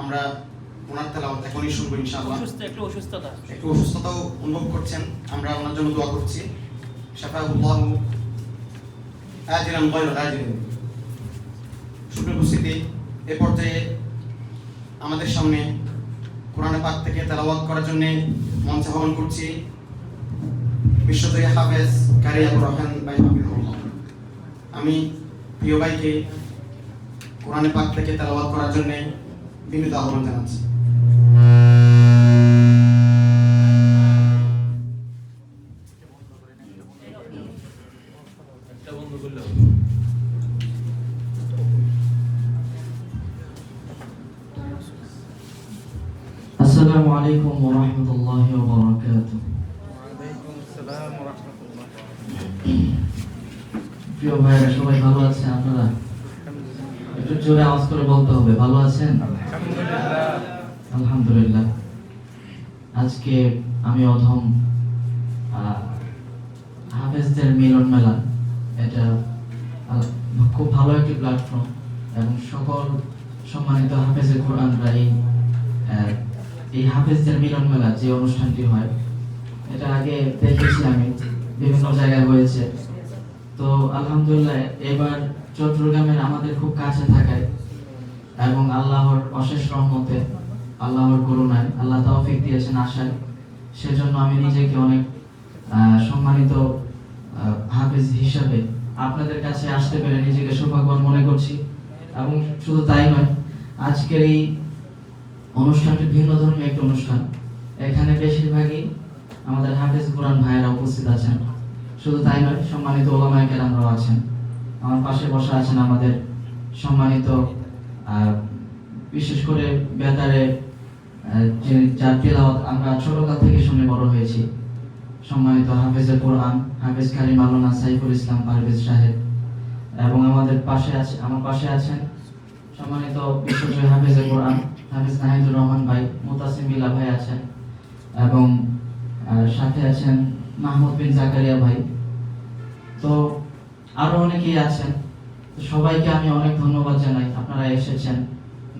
আমরা ওনার তেলাওয়াত এখনই শুনব ইনশাআল্লাহ। অসুস্থ একটু অসুস্থতা। একটু অসুস্থতাও অনুভব করছেন। আমরা ওনার জন্য দোয়া করছি। শাফাউল্লাহ আজিরান গয়র আজিরান শুভ উপস্থিতি এ পর্যায়ে আমাদের সামনে কোরআনে পাক থেকে তেলাওয়াত করার জন্য মঞ্চ আহ্বান করছি। বিশ্বজয়ী হাফেজ কারিয়াবুর রহমান ভাই হাফিজুল্লাহ আমি প্রিয় ভাইকে কোরআনে পাক থেকে তেলাওয়াত করার জন্য বিনীত আহ্বান জানাচ্ছি একটা বন্ধ করলে আসসালামু আলাইকুম ওয়া রাহমাতুল্লাহি ওয়া বারাকাতুহু প্রিয় ভাইরা সবাই ভালো আছেন আপনারা? একটু জোরে আওয়াজ করে বলতে হবে ভালো আছেন? আলহামদুলিল্লাহ। আজকে আমি অধম হাফেজদের মিলন মেলা। এটা খুব ভালো একটি প্ল্যাটফর্ম এবং সকল সম্মানিত হাফেজের কোরআনরা এই এই হাফেজদের মিলন মেলা যে অনুষ্ঠানটি হয়, এটা আগে দেখেছি আমি বিভিন্ন জায়গায় হয়েছে। তো আলহামদুলিল্লাহ, এবার চট্টগ্রামের আমাদের খুব কাছে থাকায় এবং আল্লাহর অশেষ রহমতে আল্লাহর করুণায়, আল্লাহ তৌফিক দিয়েছেন আশায়। সেজন্য আমি নিজেকে অনেক সম্মানিত হাফেজ হিসাবে আপনাদের কাছে আসতে পেরে নিজেকে সৌভাগ্যবান মনে করছি। এবং শুধু তাই নয়, আজকের এই অনুষ্ঠানটি ভিন্ন ধর্মীয় একটি অনুষ্ঠান। এখানে বেশিরভাগই আমাদের হাফেজ কোরআন ভাইয়েরা উপস্থিত আছেন। শুধু তাই নয়, সম্মানিত ওলামায় কেরামরাও আছেন। আমার পাশে বসা আছেন আমাদের সম্মানিত বিশেষ করে বেতারে যার তেলাওয়াত আমরা ছোটকাল থেকে শুনে বড় হয়েছি, সম্মানিত হাফেজের কোরআন, হাফেজ কারিম আলোনা সাইফুল ইসলাম পারভেজ সাহেব। এবং আমাদের পাশে আছে, আমার পাশে আছেন সম্মানিত বিশ্বজয় হাফেজের কোরআন, হাফেজ নাহিদুর রহমান ভাই, মুতাসিম বিল্লা ভাই আছেন। এবং সাথে আছেন মাহমুদ বিন জাকারিয়া ভাই। তো আরও অনেকেই আছেন। সবাইকে আমি অনেক ধন্যবাদ জানাই। আপনারা এসেছেন,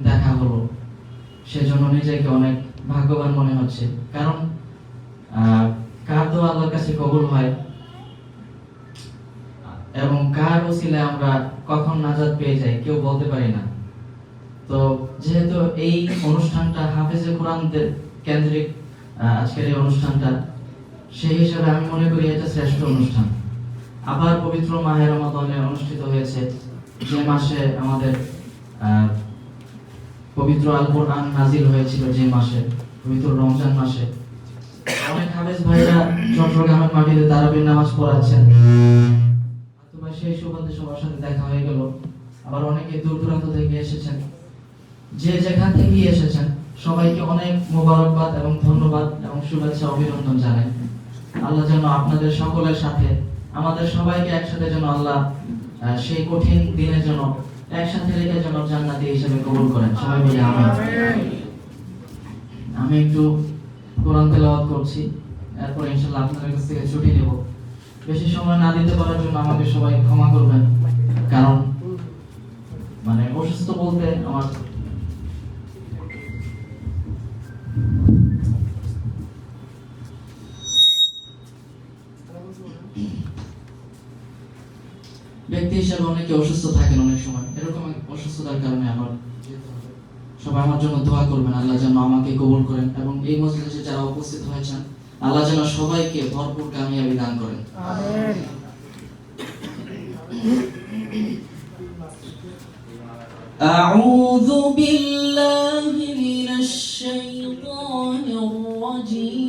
দেখা হলো। সেজন্য নিজেকে অনেক ভাগ্যবান মনে হচ্ছে। কারণ কার দোয়া আল্লাহর কাছে কবুল হয়? এবং কার ওসিলে আমরা কখন নাজাত পেয়ে যাই, কেউ বলতে পারি না। তো যেহেতু এই অনুষ্ঠানটা হাফেজে কোরআনদের কেন্দ্রিক আজকের এই অনুষ্ঠানটা, সেই হিসাবে আমি মনে করি এটা শ্রেষ্ঠ অনুষ্ঠান। আবার পবিত্র মাহের রমাদানে অনুষ্ঠিত হয়েছে, যে মাসে আমাদের পবিত্র আল কোরআন নাজিল হয়েছিল যে মাসে, পবিত্র রমজান মাসে। অনেক হাফেজ ভাইরা চট্টগ্রামের মাটিতে তারাবির নামাজ পড়াচ্ছেন। হয়তোবা সেই সবার সাথে দেখা হয়ে গেল। আবার অনেকে দূর দূরান্ত থেকে এসেছেন। যে যেখান থেকে এসেছেন, সবাইকে অনেক মোবারকবাদ এবং ধন্যবাদ এবং শুভেচ্ছা, অভিনন্দন জানাই। আল্লাহ যেন আপনাদের সকলের সাথে, আমাদের সবাইকে একসাথে যেন আল্লাহ সেই কঠিন দিনের জন্য একসাথে রেখে যেন জান্নাতি হিসেবে কবুল করেন, সবাই মিলে আমার আমি একটু কোরআন তেলাওয়াত করছি, এরপর ইনশাআল্লাহ আপনাদের কাছ থেকে ছুটি নেব। বেশি সময় না দিতে পারার জন্য আমাকে সবাই ক্ষমা করবেন, কারণ মানে অসুস্থ বলতে আমার অনেকে অসুস্থ থাকেন অনেক সময় এরকম এক অসুস্থতার কারণে আমার যেতে হবে। সবাই আমার জন্য দোয়া করবেন আল্লাহ যেন আমাকে কবুল করেন এবং এই মসজিদে যারা উপস্থিত হয়েছেন আল্লাহ যেন সবাইকে ভরপুর কামিয়াবি দান করেন أعوذ بالله من الشيطان الرجيم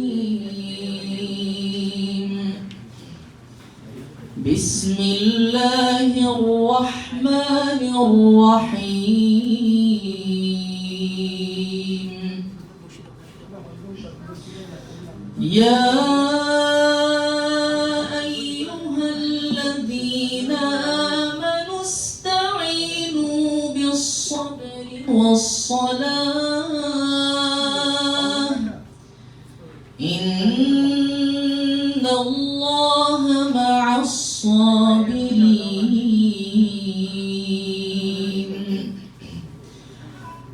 بسم الله الرحمن الرحيم. يا أيها الذين آمنوا استعينوا بالصبر والصلاة. إن الله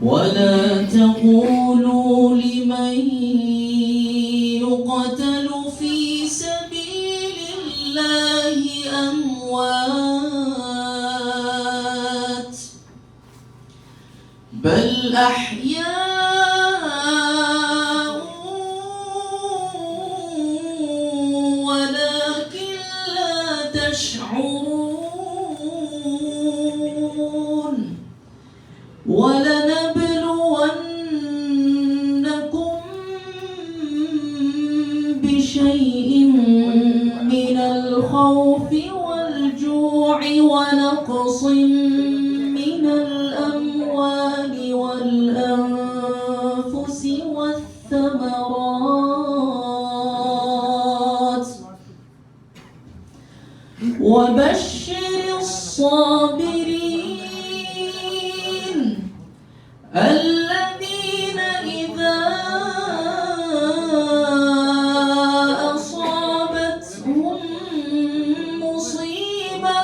ولا تقولوا لمن يقتل في سبيل الله أموات. بل أحياء الصابرين. الذين إذا أصابتهم مصيبة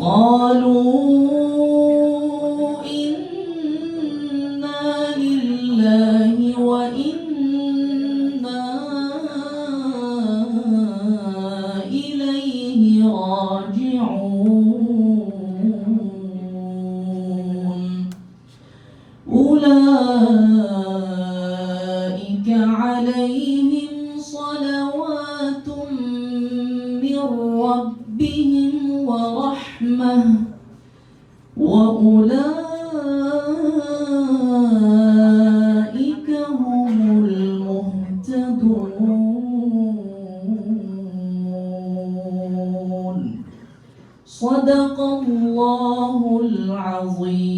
قالوا ربهم ورحمة وأولئك هم المهتدون. صدق الله العظيم.